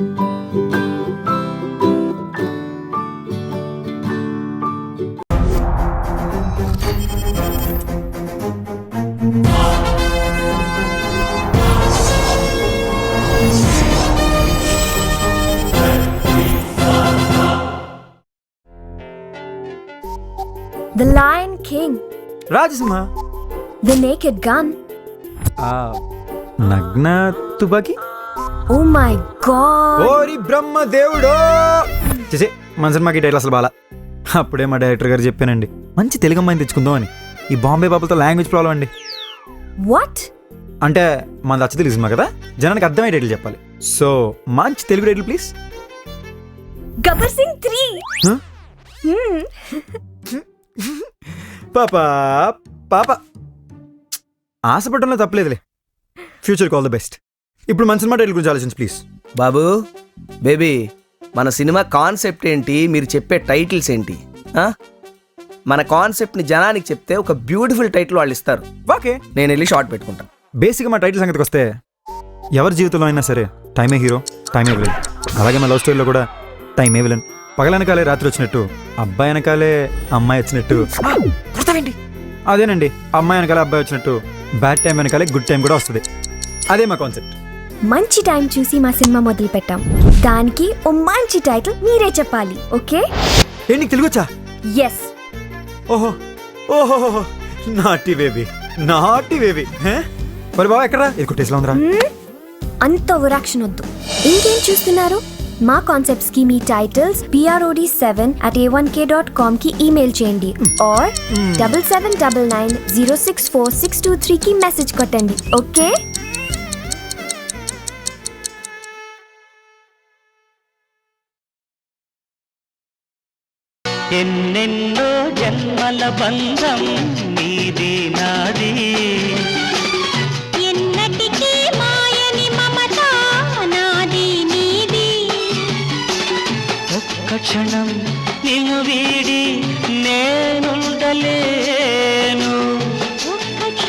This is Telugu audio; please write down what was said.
The Lion King. Rajasimha The Naked Gun. Ah, uh, Nagna Tubaki. Oh my god. ఓరి బ్రహ్మ దేవుడో చేసే సినిమాకి టైటిల్ అసలు బాలా అప్పుడే మా డైరెక్టర్ గారు చెప్పానండి మంచి తెలుగు అమ్మాయిని తెచ్చుకుందాం అని ఈ బాంబే బాబులతో లాంగ్వేజ్ ప్రాబ్లం అండి What? అంటే మన అచ్చ తెలుగు సినిమా కదా జనానికి అర్థమయ్యే టైటిల్ చెప్పాలి సో మంచి Telugu title please 3. Huh? Hmm. పాప పాప ఆశపడడంలో తప్పలేదులే ఫ్యూచర్కి ఆల్ ద బెస్ట్ ఇప్పుడు మన సినిమా టైటిల్ గురించి ఆలోచించు ప్లీజ్ బాబు బేబీ మన సినిమా కాన్సెప్ట్ ఏంటి? మీరు చెప్పే టైటిల్స్ ఏంటి? ఆ? మన కాన్సెప్ట్ని జనానికి చెప్తే ఒక బ్యూటిఫుల్ టైటిల్ వాళ్ళు ఇస్తారు. ఓకే. నేను వెళ్ళి షార్ట్ పెట్టుకుంటాను బేసిక్గా మా టైటిల్ సంగతికి వస్తే ఎవరి జీవితంలో అయినా సరే టైమే హీరో టైమే విలన్ అలాగే మా లవ్ స్టోరీలో కూడా టైమే విలన్ పగల వెనకాలే రాత్రి వచ్చినట్టు అబ్బాయి వెనకాలే అమ్మాయి వచ్చినట్టు. అదేనండి అమ్మాయి వెనకాలే అబ్బాయి వచ్చినట్టు బ్యాడ్ టైం వెనకాలే గుడ్ టైం కూడా వస్తుంది. అదే మా కాన్సెప్ట్ మంచి టైం చూసి మా సినిమా మొదలు పెట్టాం దానికి ఓ మంచి టైటిల్ మీరే చెప్పాలి ఓకే? ఏ నీకు ఎస్ ఓహో ఓహో నాటి బేబీ నాటి బేబీ మరి బాబా ఎక్కడా ఇది కొట్టేసిలా ఉందిరా? అంత ఓవరాక్షన్ వద్దు. ఇంకేం చూస్తున్నారు? మా కాన్సెప్ట్స్కి మీ titles PROD seven at A one K dot కామ్కి email చేయండి. Or double seven double nine zero six four six two three కి మెసేజ్ కొట్టండి ఓకే? ఎన్నెన్నో జన్మల బంధం నీది నాది. ఎన్నటికీ మాయని మమత నాది నీది. ఒక్క క్షణం నిన్ను వీడి